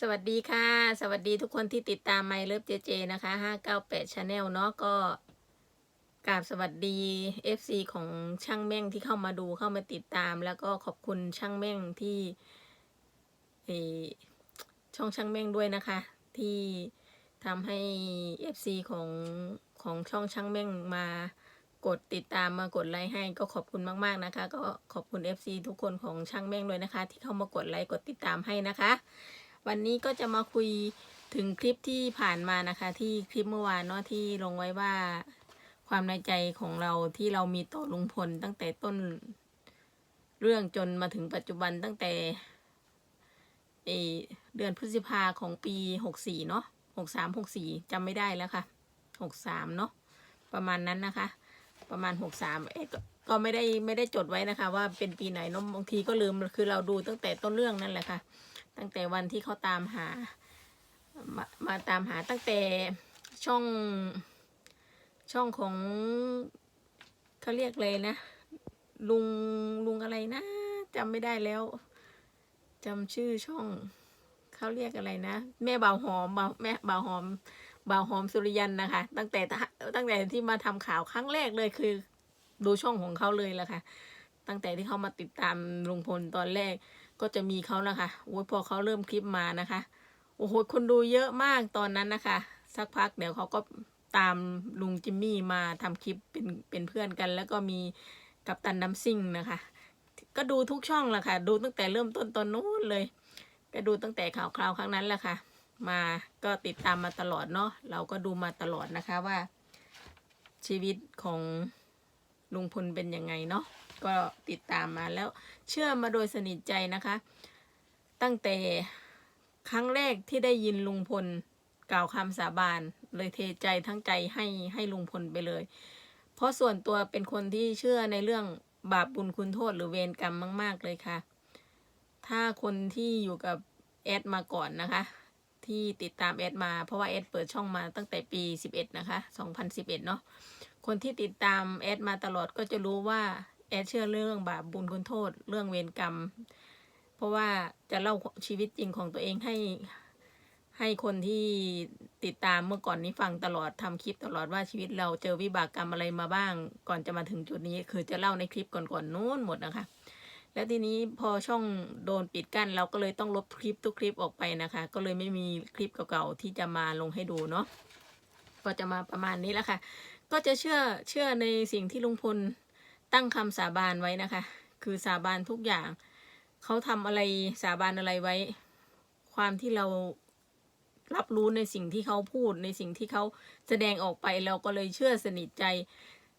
สวัสดีค่ะ สวัสดีทุกคนที่ติดตามไมเลิฟเจเจนะคะ598 Channel เนาะก็กราบสวัสดี FC ของช่างแม่งที่เข้ามาดูเข้ามาติดตาม แล้วก็ขอบคุณช่างแม่งที่ช่องช่างแม่งด้วยนะคะ ที่ทำให้ FC ของของช่องช่างแม่งมากดติดตามมากดไลค์ให้ก็ขอบคุณมากๆนะคะ ก็ขอบคุณ FC ทุกคนของช่างแม่งด้วยนะคะ ที่เข้ามากดไลค์กดติดตามให้นะคะ วันนี้ก็จะมาคุยถึงคลิปที่ผ่านมานะคะ ที่คลิปเมื่อวานเนาะที่ลงไว้ว่าความในใจของเราที่เรามีต่อลุงพลตั้งแต่ต้นเรื่องจนมาถึงปัจจุบันตั้งแต่เดือนพฤษภาของปีหกสี่เนาะหกสามหกสี่จำไม่ได้แล้วค่ะหกสามเนาะประมาณนั้นนะคะ ประมาณหกสามเอ๊ะก็ก็ไม่ได้ไม่ได้จดไว้นะคะ ว่าเป็นปีไหนเนาะบางทีก็ลืมคือเราดูตั้งแต่ต้นเรื่องนั่นแหละค่ะ ตั้งแต่วันที่เขาตามหามามาตามหาตั้งแต่ช่องช่องของเขาเรียกเลยนะ ลุงลุงอะไรนะจำไม่ได้แล้วจำชื่อช่องเขาเรียกอะไรนะ แม่บ่าวหอมบ่าวแม่บ่าวหอมบ่าวหอมสุริยันนะคะ ตั้งแต่ตั้งแต่ที่มาทำข่าวครั้งแรกเลยคือ ดูช่องของเขาเลยแหละค่ะ ตั้งแต่ที่เขามาติดตามลุงพลตอนแรก ก็จะมีเขานะคะโอ้ยพอเขาเริ่มคลิปมานะคะ โอ้โหคนดูเยอะมากตอนนั้นนะคะ สักพักเดี๋ยวเขาก็ตามลุงจิมมี่มาทำคลิปเป็นเป็นเพื่อนกัน แล้วก็มีกัปตันน้ำซิ่งนะคะ ก็ดูทุกช่องแหละค่ะ ดูตั้งแต่เริ่มต้นตอนนู้นเลย ก็ดูตั้งแต่ข่าวคราวครั้งนั้นแหละค่ะ มาก็ติดตามมาตลอดเนาะเราก็ดูมาตลอดนะคะว่า ชีวิตของลุงพลเป็นยังไงเนาะ ก็ติดตามมาแล้วเชื่อมาโดยสนิทใจนะคะ ตั้งแต่ครั้งแรกที่ได้ยินลุงพลกล่าวคำสาบานเลยเทใจทั้งใจให้ให้ลุงพลไปเลย เพราะส่วนตัวเป็นคนที่เชื่อในเรื่องบาปบุญคุณโทษหรือเวรกรรมมาก ๆ เลยค่ะ ถ้าคนที่อยู่กับแอดมาก่อนนะคะ ที่ติดตามแอดมาเพราะว่าแอดเปิดช่องมาตั้งแต่ปี 11 นะคะ 2011 เนาะคนที่ติดตามแอดมาตลอดก็จะรู้ว่า แอดเชื่อเรื่องบาปบุญคุณโทษเรื่องเวรกรรม เพราะว่าจะเล่าชีวิตจริงของตัวเองให้ ให้คนที่ติดตามเมื่อก่อนนี้ฟังตลอดทำคลิปตลอดว่าชีวิตเราเจอวิบากกรรมอะไรมาบ้าง ก่อนจะมาถึงจุดนี้ คือจะเล่าในคลิปก่อนๆนู้นหมดนะคะ แล้วทีนี้พอช่องโดนปิดกั้น เราก็เลยต้องลบคลิปทุกคลิปออกไปนะคะ ก็เลยไม่มีคลิปเก่าๆที่จะมาลงให้ดูเนาะก็จะมาประมาณนี้แล้วค่ะ ก็จะเชื่อเชื่อในสิ่งที่ลุงพล ตั้งคำสาบานไว้นะคะ คือสาบานทุกอย่างเขาทำอะไรสาบานอะไรไว้ ความที่เรารับรู้ในสิ่งที่เขาพูดในสิ่งที่เขาแสดงออกไปเราก็เลยเชื่อสนิทใจ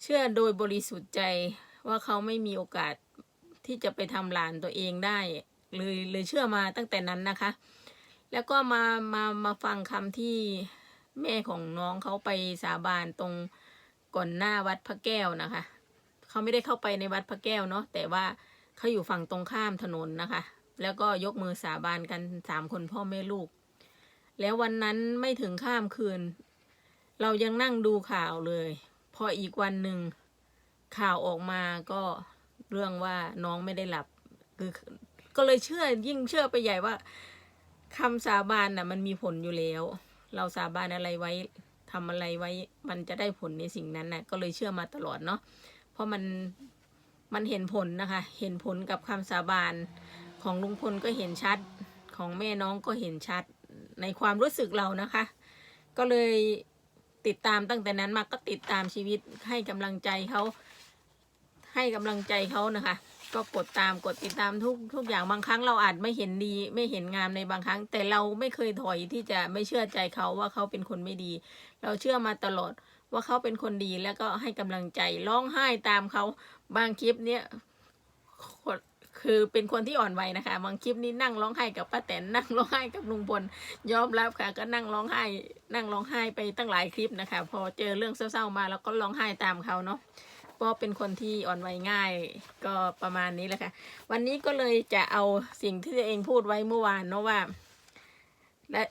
เชื่อโดยบริสุทธิ์ใจว่าเขาไม่มีโอกาสที่จะไปทำหลานตัวเองได้เลยเลยเชื่อมาตั้งแต่นั้นนะคะ แล้วก็มามามาฟังคำที่แม่ของน้องเขาไปสาบานตรงก่อนหน้าวัดพระแก้วนะคะ เขาไม่ได้เข้าไปในวัดพระแก้วเนาะแต่ว่าเขาอยู่ฝั่งตรงข้ามถนนนะคะ แล้วก็ยกมือสาบานกันสามคนพ่อแม่ลูก แล้ววันนั้นไม่ถึงข้ามคืน เรายังนั่งดูข่าวเลย พออีกวันหนึ่งข่าวออกมาก็เรื่องว่าน้องไม่ได้หลับคือก็เลยเชื่อยิ่งเชื่อไปใหญ่ว่าคำสาบานน่ะ มันมีผลอยู่แล้ว เราสาบานอะไรไว้ทำอะไรไว้ มันจะได้ผลในสิ่งนั้นน่ะ ก็เลยเชื่อมาตลอดเนาะ เพราะมันมันเห็นผลนะคะ เห็นผลกับคำสาบานของลุงพลก็เห็นชัดของแม่น้องก็เห็นชัดในความรู้สึกเรานะคะ ก็เลยติดตามตั้งแต่นั้นมาก็ติดตามชีวิตให้กำลังใจเขาให้กำลังใจเขานะคะ ก็กดตามกดติดตามทุกทุกอย่างบางครั้งเราอาจไม่เห็นดี ไม่เห็นงามในบางครั้ง แต่เราไม่เคยถอยที่จะไม่เชื่อใจเขาว่าเขาเป็นคนไม่ดี เราเชื่อมาตลอด ว่าเขาเป็นคนดีแล้วก็ให้กำลังใจร้องไห้ตามเขาบางคลิปเนี้ยคือเป็นคนที่อ่อนไหวนะคะบางคลิปนี้นั่งร้องไห้กับป้าแตนนั่งร้องไห้กับลุงพลยอมรับค่ะ ก็นั่งร้องไห้ นั่งร้องไห้ไปตั้งหลายคลิปนะคะ พอเจอเรื่องเศร้าๆมาแล้วก็ร้องไห้ตามเขาเนาะเพราะเป็นคนที่อ่อนไหวง่ายก็ประมาณนี้แหละค่ะ วันนี้ก็เลยจะเอาสิ่งที่ตัวเองพูดไว้เมื่อวานเนาะว่า และ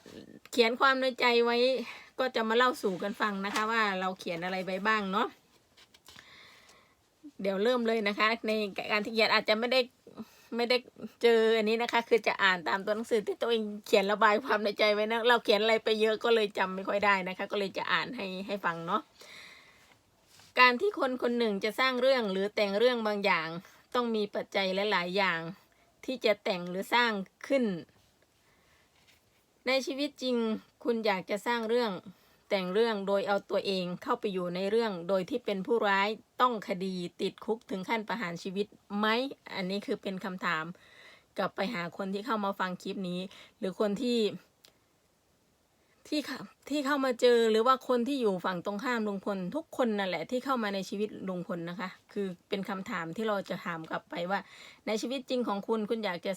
เขียนความในใจไว้ ก็จะมาเล่าสู่กันฟังนะคะ ว่าเราเขียนอะไรไว้บ้างเนาะเดี๋ยวเริ่มเลยนะคะ ในการที่เขียนอาจจะไม่ได้ไม่ได้เจออันนี้นะคะ คือจะอ่านตามตัวหนังสือที่ตัวเองเขียนระบายความในใจไว้นะเราเขียนอะไรไปเยอะก็เลยจำไม่ค่อยได้นะคะ ก็เลยจะอ่านให้ให้ฟังเนาะการที่คนคนหนึ่งจะสร้างเรื่องหรือแต่งเรื่องบางอย่าง ต้องมีปัจจัยหลายๆอย่าง ที่จะแต่งหรือสร้างขึ้น ในชีวิตจริง คุณอยากจะสร้างเรื่องแต่งเรื่องโดยเอาตัวเองเข้าไปอยู่ในเรื่องโดยที่เป็นผู้ร้ายต้องคดีติดคุกถึงขั้นประหารชีวิตไหม อันนี้คือเป็นคำถาม กลับไปหาคนที่เข้ามาฟังคลิปนี้ หรือคนที่ ที่ที่เข้ามาเจอหรือว่าคนที่อยู่ฝั่งตรงข้ามลุงพลทุกคนนั่นแหละที่เข้ามาในชีวิตลุงพลนะคะ คือเป็นคำถามที่เราจะถามกลับไปว่า ในชีวิตจริงของคุณคุณอยากจะ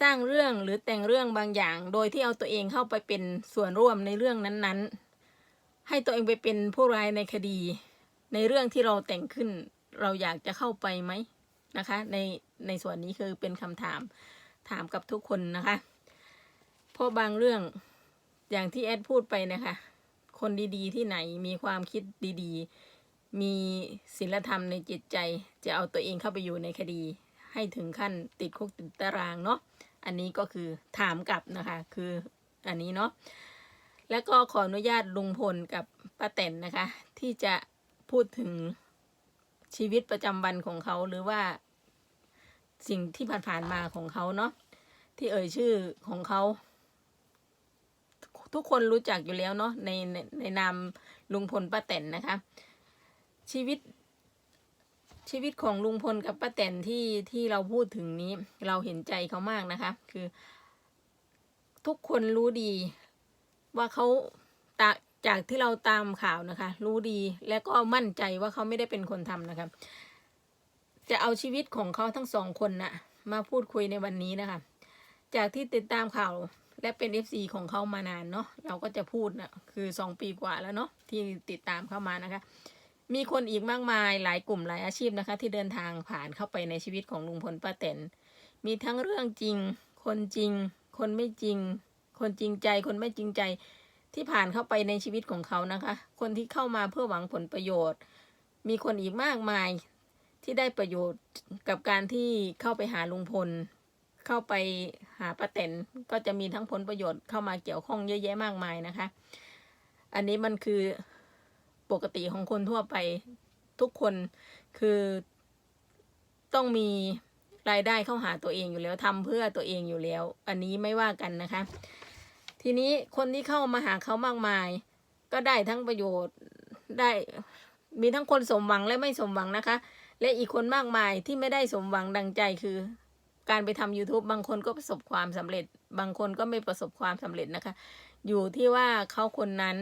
สร้างเรื่องหรือแต่งเรื่องบางอย่าง โดยที่เอาตัวเองเข้าไปเป็นส่วนร่วมในเรื่องนั้นๆ ให้ตัวเองไปเป็นผู้ร้ายในคดี ในเรื่องที่เราแต่งขึ้น เราอยากจะเข้าไปไหมนะคะ ในในส่วนนี้คือเป็นคำถามถามกับทุกคนนะคะ เพราะบางเรื่องอย่างที่แอดพูดไปนะคะ คนดีๆ ที่ไหนมีความคิดดีๆ มีศีลธรรมในจิตใจ จะเอาตัวเองเข้าไปอยู่ในคดี ให้ถึงขั้นติดคุกติดตารางเนาะ อันนี้ก็คือถามกลับนะคะ คืออันนี้เนาะแล้วก็ขออนุญาตลุงพลกับป้าแตนนะคะ ที่จะพูดถึงชีวิตประจำวันของเขาหรือว่าสิ่งที่ผ่านๆมาของเขาเนาะที่เอ่ยชื่อของเขา ทุกคนรู้จักอยู่แล้วเนาะในในในนามลุงพลป้าแตนนะคะ ชีวิต ชีวิตของลุงพลกับป้าแตนที่ที่เราพูดถึงนี้ เราเห็นใจเขามากนะคะ คือ ทุกคนรู้ดี ว่าเขาตาจากที่เราตามข่าวนะคะ รู้ดีและก็มั่นใจว่าเขาไม่ได้เป็นคนทำนะคะจะเอาชีวิตของเขาทั้งสองคนนะมาพูดคุยในวันนี้นะคะ จากที่ติดตามข่าวและเป็น FC ของเขามานานเนาะเราก็จะพูดนะคือสองปีกว่าแล้วเนาะที่ติดตามเข้ามานะคะ มีคนอีกมากมายหลายกลุ่มหลายอาชีพนะคะ ที่เดินทางผ่านเข้าไปในชีวิตของลุงพลป้าแตนมีทั้งเรื่องจริง คนจริง คนไม่จริง คนจริงใจ คนไม่จริงใจที่ผ่านเข้าไปในชีวิตของเขานะคะ คนที่เข้ามาเพื่อหวังผลประโยชน์ มีคนอีกมากมายที่ได้ประโยชน์กับการที่เข้าไปหาลุงพล เข้าไปหาป้าแตนก็จะมีทั้งผลประโยชน์เข้ามาเกี่ยวข้องเยอะแยะมากมายนะคะ อันนี้มันคือ ปกติของคนทั่วไปทุกคนคือต้องมีรายได้เข้าหาตัวเองอยู่แล้วทำเพื่อตัวเองอยู่แล้ว อันนี้ไม่ว่ากันนะคะ ทีนี้คนที่เข้ามาหาเขามากมาย ก็ได้ทั้งประโยชน์ได้มีทั้งคนสมหวังและไม่สมหวังนะคะ และอีกคนมากมายที่ไม่ได้สมหวังดังใจคือ การไปทำ YouTube บางคนก็ประสบความสำเร็จ บางคนก็ไม่ประสบความสำเร็จนะคะ อยู่ที่ว่าเขาคนนั้น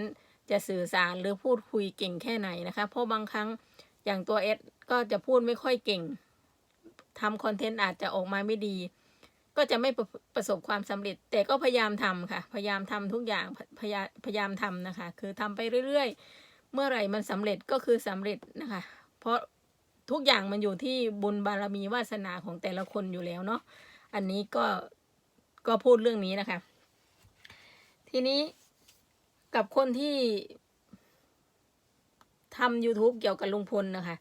จะสื่อสารหรือพูดคุยเก่งแค่ไหนนะคะ เพราะบางครั้งอย่างตัวเอสก็จะพูดไม่ค่อยเก่งทำคอนเทนต์อาจจะออกมาไม่ดี ก็จะไม่ประประสบความสำเร็จ แต่ก็พยายามทำค่ะ พยายามทำทุกอย่างพยายามพยายามทำนะคะ คือทำไปเรื่อยๆ เมื่อไหร่มันสำเร็จก็คือสำเร็จนะคะ เพราะทุกอย่างมันอยู่ที่บุญบารมีวาสนาของแต่ละคนอยู่แล้วเนาะอันนี้ก็ก็พูดเรื่องนี้นะคะ ทีนี้ กับคนที่ทำ YouTube เกี่ยวกับลุงพลนะคะ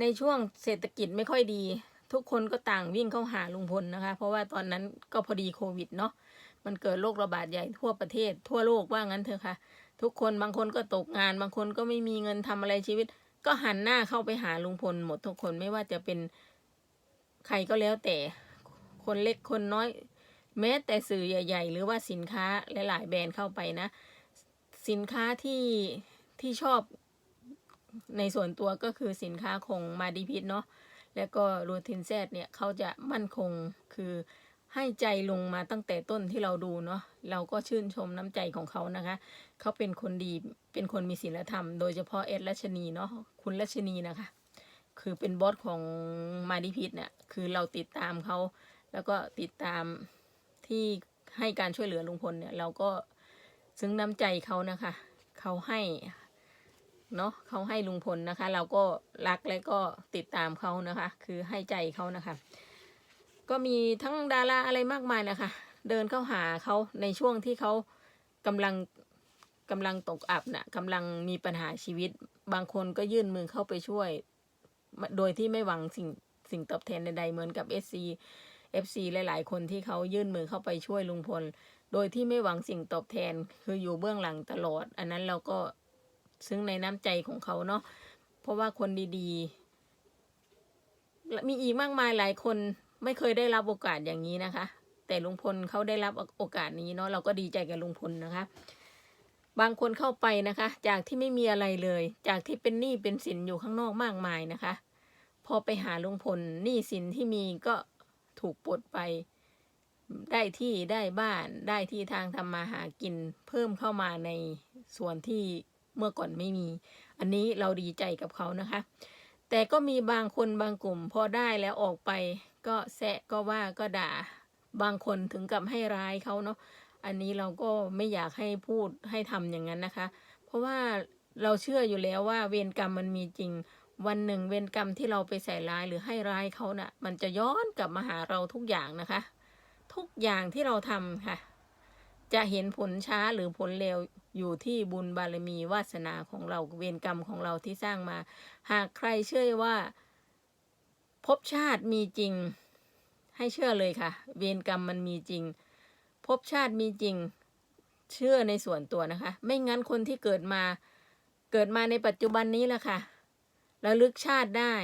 ในช่วงเศรษฐกิจไม่ค่อยดี ทุกคนก็ต่างวิ่งเข้าหาลุงพลนะคะ เพราะว่าตอนนั้นก็พอดีโควิดเนาะมันเกิดโรคระบาดใหญ่ทั่วประเทศ ทั่วโลกว่างั้นเถอะค่ะ ทุกคนบางคนก็ตกงาน บางคนก็ไม่มีเงินทำอะไรชีวิต ก็หันหน้าเข้าไปหาลุงพลหมดทุกคนไม่ว่าจะเป็นใครก็แล้วแต่คนเล็กคนน้อย แม้แต่สื่อใหญ่ ๆ หรือว่าสินค้าหลายๆแบรนด์เข้าไปนะ สินค้าที่ที่ชอบในส่วนตัวก็คือสินค้าของมาดีพิษเนาะแล้วก็รูทินแซดเนี่ยเขาจะมั่นคงคือให้ใจลงมาตั้งแต่ต้นที่เราดูเนาะเราก็ชื่นชมน้ำใจของเขานะคะ เขาเป็นคนดีเป็นคนมีศีลธรรม โดยเฉพาะเอ็ดรัชนีเนาะคุณรัชนีนะคะ คือเป็นบอสของมาดีพิษเนี่ยคือเราติดตามเขา แล้วก็ติดตามที่ให้การช่วยเหลือลุงพลเนี่ย เราก็ ซึ้งน้ำใจเขานะคะ เขาให้เนาะเขาให้ลุงพลนะคะ เราก็รักและก็ติดตามเขานะคะ คือให้ใจเขานะคะ ก็มีทั้งดาราอะไรมากมายนะคะ เดินเข้าหาเขาในช่วงที่เขากำลังกำลังตกอับนะ่ะกำลังมีปัญหาชีวิต บางคนก็ยื่นมือเข้าไปช่วย โดยที่ไม่หวังสิ่งสิ่งตอบแทนใดๆเหมือนกับ SC FC หลาย ๆ คนที่เขายื่นมือเข้าไปช่วยลุงพล โดยที่ไม่หวังสิ่งตอบแทน คืออยู่เบื้องหลังตลอด อันนั้นเราก็ซึ้งในน้ำใจของเขาเนาะ เพราะว่าคนดีๆ มีอีกมากมายหลายคนไม่เคยได้รับโอกาสอย่างนี้นะคะ แต่ลุงพลเขาได้รับโอกาสนี้เนาะ เราก็ดีใจกับลุงพลนะคะ บางคนเข้าไปนะคะ จากที่ไม่มีอะไรเลย จากที่เป็นหนี้เป็นสินอยู่ข้างนอกมากมายนะคะ พอไปหาลุงพลหนี้สินที่มีก็ ถูกปลดไป ได้ที่ได้บ้านได้ที่ทางทำมาหากินเพิ่มเข้ามาในส่วนที่เมื่อก่อนไม่มี อันนี้เราดีใจกับเขานะคะ แต่ก็มีบางคนบางกลุ่ม พอได้แล้วออกไป ก็แซะก็ว่าก็ด่า บางคนถึงกับให้ร้ายเขาเนาะอันนี้เราก็ไม่อยากให้พูดให้ทำอย่างนั้นนะคะ เพราะว่าเราเชื่ออยู่แล้วว่าเวรกรรมมันมีจริง วันหนึ่งเวรกรรมที่เราไปใส่ร้ายหรือให้ร้ายเขาน่ะ มันจะย้อนกลับมาหาเราทุกอย่างนะคะ ทุกอย่างที่เราทำค่ะ จะเห็นผลช้าหรือผลเร็วอยู่ที่บุญบารมีวาสนาของเราเวรกรรมของเราที่สร้างมา หากใครเชื่อว่าภพชาติมีจริง ให้เชื่อเลยค่ะ เวรกรรมมันมีจริงภพชาติมีจริง เชื่อในส่วนตัวนะคะ ไม่งั้นคนที่เกิดมา เกิดมาในปัจจุบันนี้แหละค่ะ ระลึกชาติได้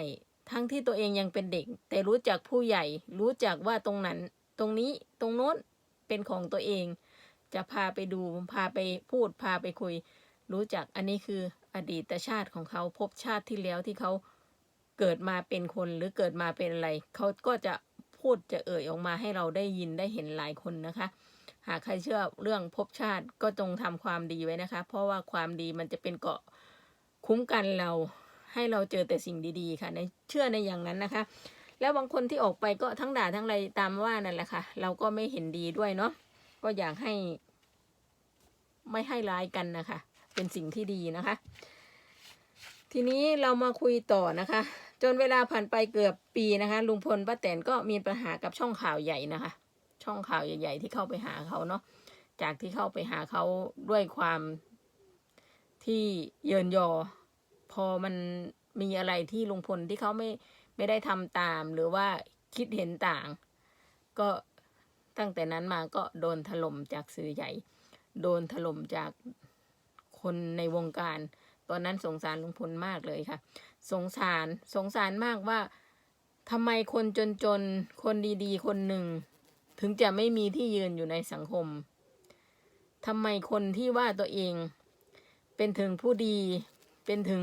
ทั้งที่ตัวเองยังเป็นเด็ก แต่รู้จักผู้ใหญ่ รู้จักว่าตรงนั้น ตรงนี้ตรงโน้นเป็นของตัวเอง จะพาไปดูพาไปพูดพาไปคุย รู้จักอันนี้คืออดีตชาติของเขาภพชาติที่แล้วที่เขาเกิดมาเป็นคนหรือเกิดมาเป็นอะไร เขาก็จะพูดจะเอ่ยออกมาให้เราได้ยินได้เห็นหลายคนนะคะ หากใครเชื่อเรื่องภพชาติก็จงทำความดีไว้นะคะ เพราะว่าความดีมันจะเป็นเกาะคุ้มกันเรา ให้เราเจอแต่สิ่งดีๆค่ะ ในเชื่อในอย่างนั้นนะคะ แล้วบางคนที่ออกไปก็ทั้งด่าทั้งอะไรตามว่านั่นแหละค่ะ เราก็ไม่เห็นดีด้วยเนาะก็อยากให้ ไม่ให้ร้ายกันนะคะ เป็นสิ่งที่ดีนะคะ ทีนี้เรามาคุยต่อนะคะ จนเวลาผ่านไปเกือบปีนะคะ ลุงพลป้าแตนก็มีปัญหากับช่องข่าวใหญ่นะคะ ช่องข่าวใหญ่ ๆ ที่เข้าไปหาเขาเนาะจากที่เข้าไปหาเขาด้วยความที่เยินยอ อมันมีอะไรที่ลุงพลที่เขาไม่ไม่ได้ทำตาม หรือว่าคิดเห็นต่าง ก็ตั้งแต่นั้นมาก็โดนถล่มจากสื่อใหญ่ โดนถล่มจากคนในวงการ ตอนนั้นสงสารลุงพลมากเลยค่ะ สงสารสงสารมากว่าทำไมคนจนๆ คนดีๆ คนหนึ่ง ถึงจะไม่มีที่ยืนอยู่ในสังคมทำไมคนที่ว่าตัวเอง เป็นถึงผู้ดี เป็นถึง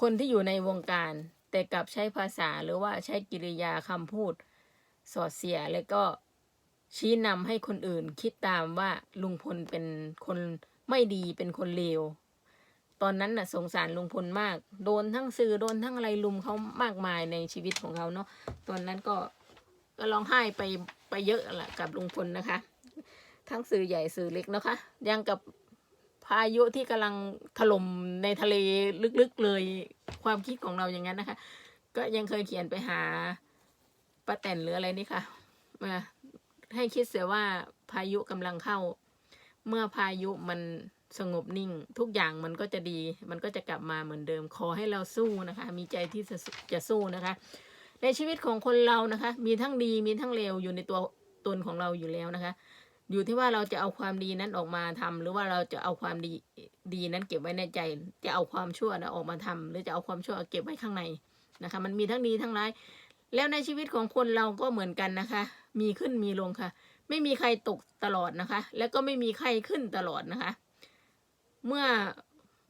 คนที่อยู่ในวงการ แต่กลับใช้ภาษาหรือว่าใช้กิริยาคำพูด สอดเสียแล้วก็ชี้นำให้คนอื่นคิดตามว่าลุงพลเป็นคนไม่ดีเป็นคนเลวตอนนั้นน่ะสงสารลุงพลมาก โดนทั้งสื่อโดนทั้งอะไรลุมเขามากมายในชีวิตของเขาเนาะตอนนั้นก็ก็ร้องไห้ไปไปเยอะแหละกับลุงพลนะคะ ทั้งสื่อใหญ่สื่อเล็กนะคะยังกับ พายุที่กำลังถล่มในทะเลลึกๆเลยความคิดของเราอย่างนั้นนะคะ ก็ยังเคยเขียนไปหาป้าแตนหรืออะไรนี่ค่ะมาให้คิดเสียว่าพายุกำลังเข้า เมื่อพายุมันสงบนิ่ง ทุกอย่างมันก็จะดี มันก็จะกลับมาเหมือนเดิม ขอให้เราสู้นะคะ มีใจที่จะจะสู้นะคะ ในชีวิตของคนเรานะคะ มีทั้งดีมีทั้งเลวอยู่ในตัวตนของเราอยู่แล้วนะคะ อยู่ที่ว่าเราจะเอาความดีนั้นออกมาทำหรือว่าเราจะเอาความดีดีนั้นเก็บไว้ในใจ จะเอาความชั่วนะออกมาทำหรือจะเอาความชั่วเก็บไว้ข้างในนะคะ มันมีทั้งดีทั้งร้าย แล้วในชีวิตของคนเราก็เหมือนกันนะคะ มีขึ้นมีลงค่ะ ไม่มีใครตกตลอดนะคะ แล้วก็ไม่มีใครขึ้นตลอดนะคะ เมื่อ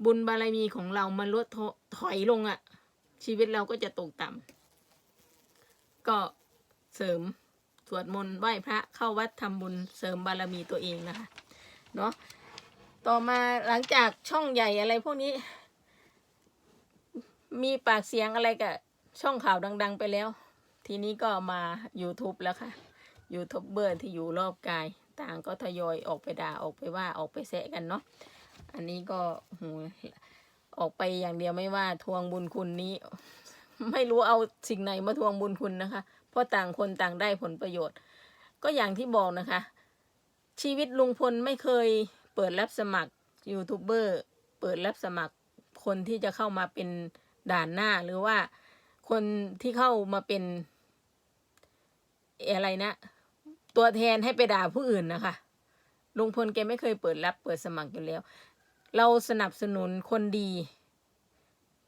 บุญบารมีของเรามันลดถถอยลงอะ่ะ ชีวิตเราก็จะตกต่ำก็เสริม สวดมนต์ไหว้พระเข้าวัดทำบุญเสริมบารมีตัวเองนะคะเนาะต่อมาหลังจากช่องใหญ่อะไรพวกนี้ มีปากเสียงอะไรกับช่องข่าวดัง ๆ ไปแล้ว ทีนี้ก็มา YouTube แล้วค่ะยูทูบเบอร์ที่อยู่รอบกาย ต่างก็ทยอยออกไปด่าออกไปว่าออกไปแซะกันเนาะอันนี้ก็โหออกไปอย่างเดียวไม่ว่าทวงบุญคุณนี้ ไม่รู้เอาสิ่งไหนมาทวงบุญคุณนะคะ เพราะต่างคนต่างได้ผลประโยชน์ ก็อย่างที่บอกนะคะ ชีวิตลุงพลไม่เคยเปิดรับสมัครยูทูบเบอร์เปิดรับสมัครคนที่จะเข้ามาเป็นด่านหน้าหรือว่าคนที่เข้ามาเป็นอะไรนะ ตัวแทนให้ไปด่าผู้อื่นนะคะลุงพลแกไม่เคยเปิดรับเปิดสมัครอยู่แล้ว เราสนับสนุนคนดี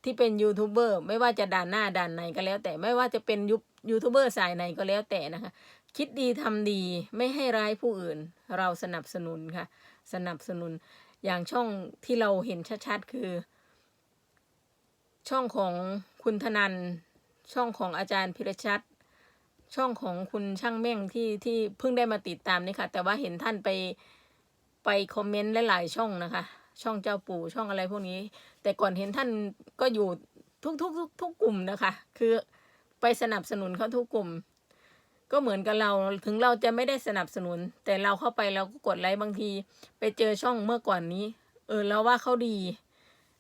ที่เป็นยูทูบเบอร์ไม่ว่าจะด่านหน้าด่านไหนก็แล้ว แต่ไม่ว่าจะเป็นยู ยูทูบเบอร์สายไหนก็แล้วแต่นะคะ คิดดีทำดีไม่ให้ร้ายผู้อื่น เราสนับสนุนค่ะ สนับสนุนอย่างช่องที่เราเห็นชัดๆคือ ช่องของคุณธนัน ช่องของอาจารย์พิรชัด ช่องของคุณช่างเม่งที่ที่เพิ่งได้มาติดตามนี่ค่ะ แต่ว่าเห็นท่านไปไปคอมเมนต์หลายๆช่องนะคะ ช่องเจ้าปู่ช่องอะไรพวกนี้ แต่ก่อนเห็นท่านก็อยู่ทุกทุกทุกทุกกลุ่มนะคะ คือ ไปสนับสนุนเขาทุกกลุ่ม ก็เหมือนกับเราถึงเราจะไม่ได้สนับสนุน แต่เราเข้าไปเราก็กดไลค์บางที ไปเจอช่องเมื่อก่อนนี้ เออเราว่าเขาดี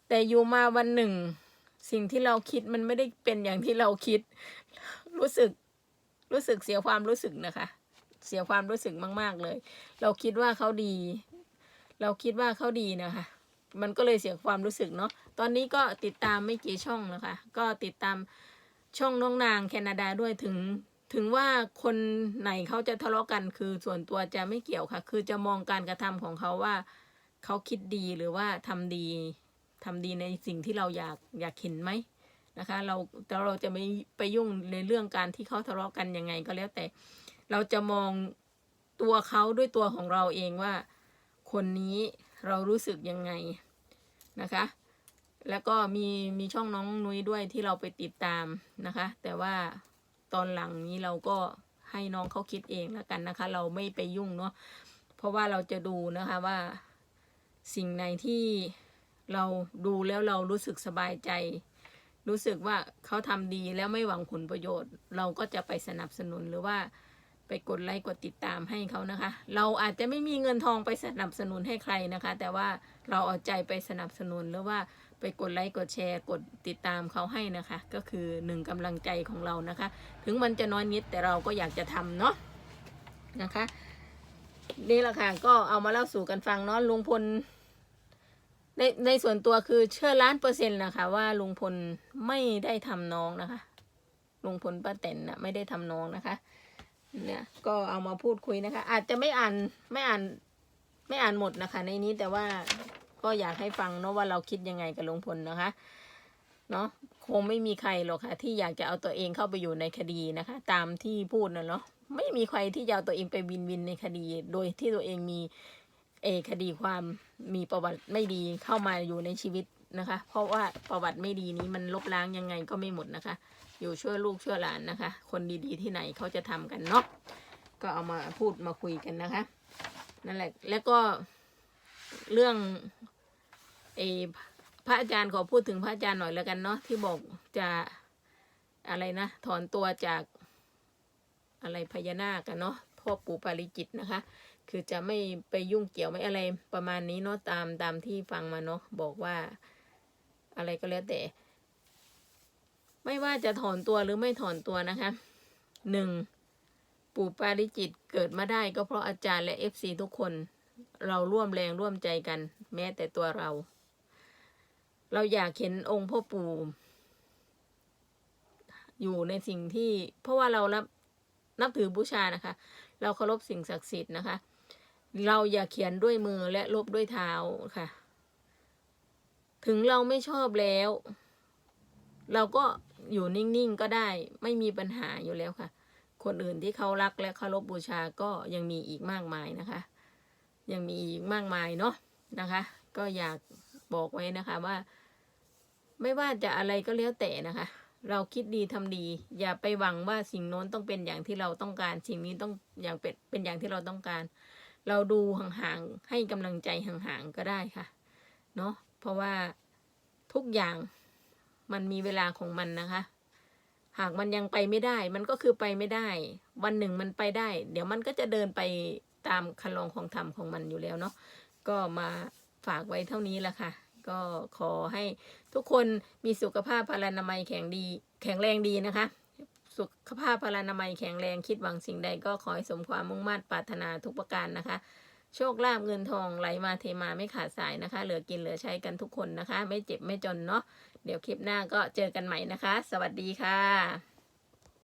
แต่อยู่มาวันหนึ่ง สิ่งที่เราคิดมันไม่ได้เป็นอย่างที่เราคิด รู้สึกรู้สึกเสียความรู้สึกนะคะ เสียความรู้สึกมาก ๆ เลย เราคิดว่าเขาดี เราคิดว่าเขาดีนะคะ มันก็เลยเสียความรู้สึกเนาะตอนนี้ก็ติดตามไม่กี่ช่องนะคะ ก็ติดตาม ช่องน้องนางแคนาดาด้วยถึง ถึงว่าคนไหนเขาจะทะเลาะกันคือส่วนตัวจะไม่เกี่ยวค่ะ คือจะมองการกระทำของเขาว่าเขาคิดดีหรือว่าทำดีทำดีในสิ่งที่เราอยากอยากเห็นไหมนะคะ เราแต่เราจะไม่ไปยุ่งในเรื่องการที่เขาทะเลาะกันยังไงก็แล้วแต่ เราจะมองตัวเขาด้วยตัวของเราเองว่า คนนี้เรารู้สึกยังไงนะคะ แล้วก็มีมีช่องน้องนุ้ยด้วยที่เราไปติดตามนะคะ แต่ว่าตอนหลังนี้เราก็ให้น้องเขาคิดเองแล้วกันนะคะ เราไม่ไปยุ่งเนาะเพราะว่าเราจะดูนะคะว่า สิ่งไหนที่เราดูแล้วเรารู้สึกสบายใจ รู้สึกว่าเขาทำดีแล้วไม่หวังผลประโยชน์ เราก็จะไปสนับสนุนหรือว่าไปกดไลค์กดติดตามให้เขานะคะ เราอาจจะไม่มีเงินทองไปสนับสนุนให้ใครนะคะ แต่ว่าเราเอาใจไปสนับสนุนหรือว่า ไปกดไลค์กดแชร์กดติดตามเขาให้นะคะ ก็คือหนึ่งกำลังใจของเรานะคะ ถึงมันจะน้อยนิดแต่เราก็อยากจะทำเนาะนะคะ นี่แหละค่ะก็เอามาเล่าสู่กันฟังเนาะลุงพลในในส่วนตัวคือเชื่อล้านเปอร์เซ็นต์นะคะว่าลุงพลไม่ได้ทำน้องนะคะลุงพลป้าแตนนะไม่ได้ทำน้องนะคะเนี่ยก็เอามาพูดคุยนะคะ อาจจะไม่อ่านไม่อ่านไม่อ่านหมดนะคะ ในนี้แต่ว่า ก็อยากให้ฟังเนาะว่าเราคิดยังไงกับลุงพลนะคะเนาะคงไม่มีใครหรอกค่ะ ที่อยากจะเอาตัวเองเข้าไปอยู่ในคดีนะคะ ตามที่พูดนะเนาะไม่มีใครที่จะเอาตัวเองไปวินวินในคดี โดยที่ตัวเองมีเอคดีความมีประวัติไม่ดีเข้ามาอยู่ในชีวิตนะคะ เพราะว่าประวัติไม่ดีนี้มันลบล้างยังไงก็ไม่หมดนะคะ อยู่ช่วยลูกช่วยหลานนะคะ คนดีๆที่ไหนเขาจะทำกันเนาะก็เอามาพูดมาคุยกันนะคะ นั่นแหละแล้วก็เรื่อง เอพระอาจารย์ขอพูดถึงพระอาจารย์หน่อยแล้วกันเนาะที่บอกจะอะไรนะถอนตัวจากอะไรพญานาคกันเนาะพ่อปู่ปาริจิตนะคะ คือจะไม่ไปยุ่งเกี่ยวไม่อะไรประมาณนี้เนาะตามตามที่ฟังมาเนาะบอกว่า อะไรก็แล้วแต่ ไม่ว่าจะถอนตัวหรือไม่ถอนตัวนะคะหนึ่งปู่ปาริจิตเกิดมาได้ก็เพราะอาจารย์และเอฟซีทุกคน เราร่วมแรงร่วมใจกัน แม้แต่ตัวเรา เราอยากเห็นองค์พ่อปู่อยู่ในสิ่งที่ เพราะว่าเรารับนับถือบูชานะคะ เราเคารพสิ่งศักดิ์สิทธิ์นะคะ เราอย่าเขียนด้วยมือและลบด้วยเท้าค่ะ ถึงเราไม่ชอบแล้ว เราก็อยู่นิ่งๆก็ได้ ไม่มีปัญหาอยู่แล้วค่ะ คนอื่นที่เขารักและเคารพบูชาก็ยังมีอีกมากมายนะคะ ยังมีอีกมากมายเนาะนะคะ ก็อยาก บอกไว้นะคะว่า ไม่ว่าจะอะไรก็แล้วแต่นะคะ เราคิดดีทำดี อย่าไปหวังว่าสิ่งโน้นต้องเป็นอย่างที่เราต้องการ สิ่งนี้ต้องอย่างเป็นเป็นอย่างที่เราต้องการ เราดูห่างๆให้กำลังใจห่างๆก็ได้ค่ะเนาะเพราะว่าทุกอย่างมันมีเวลาของมันนะคะ หากมันยังไปไม่ได้ มันก็คือไปไม่ได้ วันหนึ่งมันไปได้ เดี๋ยวมันก็จะเดินไปตามคันลองของธรรมของมันอยู่แล้วเนาะก็มา ฝากไว้เท่านี้ละค่ะ ก็ขอให้ทุกคนมีสุขภาพพลานามัยแข็งดี แข็งแรงดีนะคะ สุขภาพพลานามัยแข็งแรงคิดหวังสิ่งใดก็ขอให้สมความมุ่งมั่นปรารถนาทุกประการนะคะโชคลาภเงินทองไหลมาเทมาไม่ขาดสายนะคะ เหลือกินเหลือใช้กันทุกคนนะคะ ไม่เจ็บไม่จนเนาะเดี๋ยวคลิปหน้าก็เจอกันใหม่นะคะ สวัสดีค่ะ